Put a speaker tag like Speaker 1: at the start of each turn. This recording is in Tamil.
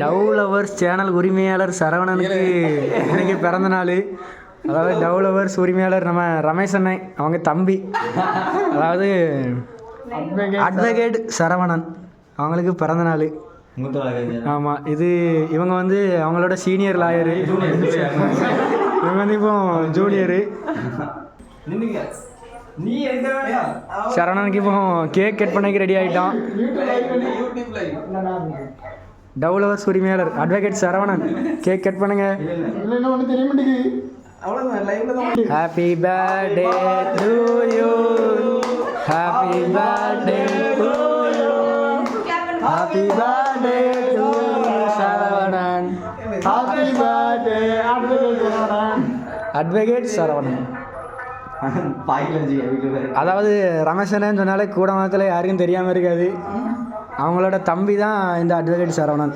Speaker 1: டவ் லவர்ஸ் சேனல் உரிமையாளர் சரவணனுக்கு இன்னைக்கு பிறந்த நாள். அதாவது டவ் லவர்ஸ் உரிமையாளர் நம்ம ரமேஷ் அண்ணன் அவங்க தம்பி. அதாவது அட்வொகேட் சரவணன் அவங்களுக்கு பிறந்த நாள். ஆமாம் இது இவங்க வந்து அவங்களோட சீனியர் லாயரு. இவங்க வந்து இப்போ ஜூனியரு. சரவணனுக்கு இப்போ கேக் கட் பண்ணக்கு ரெடி ஆகிட்டான் டவ் லவர்ஸ் உரிமையாளர் அட்வொகேட் சரவணன். கேக் கட் பண்ணுங்க. Happy birthday to you happy birthday to you happy birthday to Saravanan. Happy birthday advocate Saravanan.
Speaker 2: வீட்டுல பேரு
Speaker 1: அதாவது ரமேஷனன்னு சொன்னாலே கூட மதத்தில் யாருக்கும் தெரியாமல் இருக்காது. அவங்களோட தம்பி தான் இந்த அட்வொகேட் சரவணன்